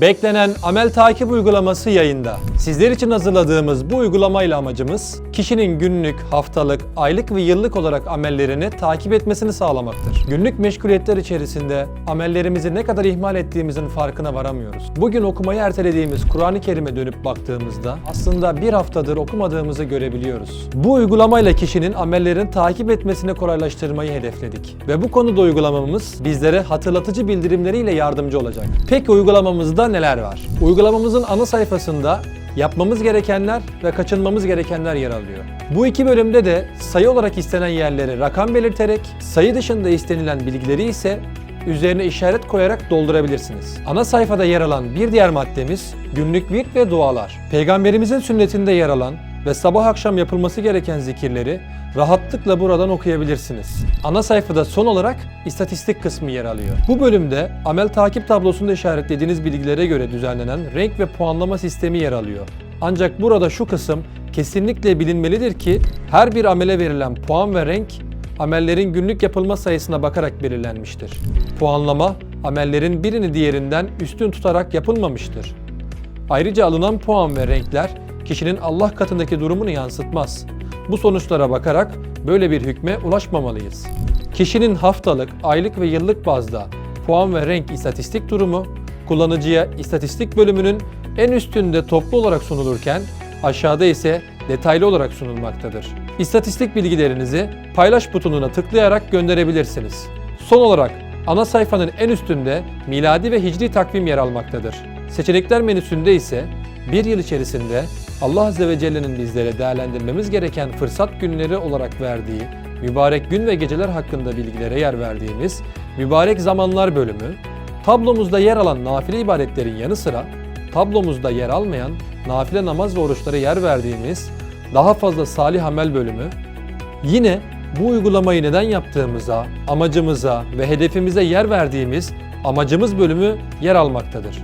Beklenen amel takip uygulaması yayında. Sizler için hazırladığımız bu uygulamayla amacımız kişinin günlük, haftalık, aylık ve yıllık olarak amellerini takip etmesini sağlamaktır. Günlük meşguliyetler içerisinde amellerimizi ne kadar ihmal ettiğimizin farkına varamıyoruz. Bugün okumayı ertelediğimiz Kur'an-ı Kerim'e dönüp baktığımızda aslında bir haftadır okumadığımızı görebiliyoruz. Bu uygulamayla kişinin amellerini takip etmesini kolaylaştırmayı hedefledik. Ve bu konuda uygulamamız bizlere hatırlatıcı bildirimleriyle yardımcı olacak. Peki uygulamamızda neler var? Uygulamamızın ana sayfasında yapmamız gerekenler ve kaçınmamız gerekenler yer alıyor. Bu iki bölümde de sayı olarak istenen yerleri rakam belirterek, sayı dışında istenilen bilgileri ise üzerine işaret koyarak doldurabilirsiniz. Ana sayfada yer alan bir diğer maddemiz günlük virt ve dualar. Peygamberimizin sünnetinde yer alan ve sabah akşam yapılması gereken zikirleri rahatlıkla buradan okuyabilirsiniz. Ana sayfada son olarak istatistik kısmı yer alıyor. Bu bölümde amel takip tablosunda işaretlediğiniz bilgilere göre düzenlenen renk ve puanlama sistemi yer alıyor. Ancak burada şu kısım kesinlikle bilinmelidir ki her bir amele verilen puan ve renk amellerin günlük yapılma sayısına bakarak belirlenmiştir. Puanlama amellerin birini diğerinden üstün tutarak yapılmamıştır. Ayrıca alınan puan ve renkler kişinin Allah katındaki durumunu yansıtmaz. Bu sonuçlara bakarak böyle bir hükme ulaşmamalıyız. Kişinin haftalık, aylık ve yıllık bazda puan ve renk istatistik durumu kullanıcıya istatistik bölümünün en üstünde toplu olarak sunulurken aşağıda ise detaylı olarak sunulmaktadır. İstatistik bilgilerinizi paylaş butonuna tıklayarak gönderebilirsiniz. Son olarak ana sayfanın en üstünde miladi ve hicri takvim yer almaktadır. Seçenekler menüsünde ise bir yıl içerisinde Allah Azze ve Celle'nin bizlere değerlendirmemiz gereken fırsat günleri olarak verdiği mübarek gün ve geceler hakkında bilgilere yer verdiğimiz mübarek zamanlar bölümü, tablomuzda yer alan nafile ibadetlerin yanı sıra tablomuzda yer almayan nafile namaz ve oruçlara yer verdiğimiz daha fazla salih amel bölümü, yine bu uygulamayı neden yaptığımıza, amacımıza ve hedefimize yer verdiğimiz amacımız bölümü yer almaktadır.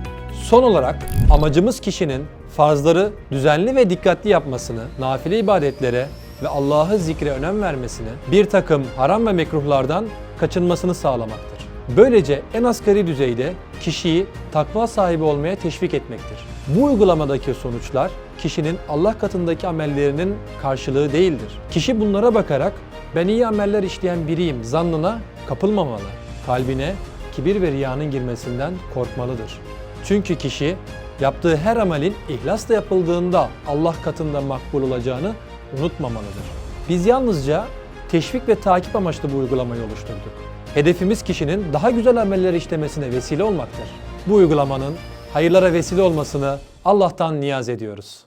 Son olarak amacımız kişinin farzları düzenli ve dikkatli yapmasını, nafile ibadetlere ve Allah'ı zikre önem vermesini, bir takım haram ve mekruhlardan kaçınmasını sağlamaktır. Böylece en asgari düzeyde kişiyi takva sahibi olmaya teşvik etmektir. Bu uygulamadaki sonuçlar kişinin Allah katındaki amellerinin karşılığı değildir. Kişi bunlara bakarak ben iyi ameller işleyen biriyim zannına kapılmamalı. Kalbine kibir ve riyanın girmesinden korkmalıdır. Çünkü kişi yaptığı her amelin ihlasla yapıldığında Allah katında makbul olacağını unutmamalıdır. Biz yalnızca teşvik ve takip amaçlı bu uygulamayı oluşturduk. Hedefimiz kişinin daha güzel ameller işlemesine vesile olmaktır. Bu uygulamanın hayırlara vesile olmasını Allah'tan niyaz ediyoruz.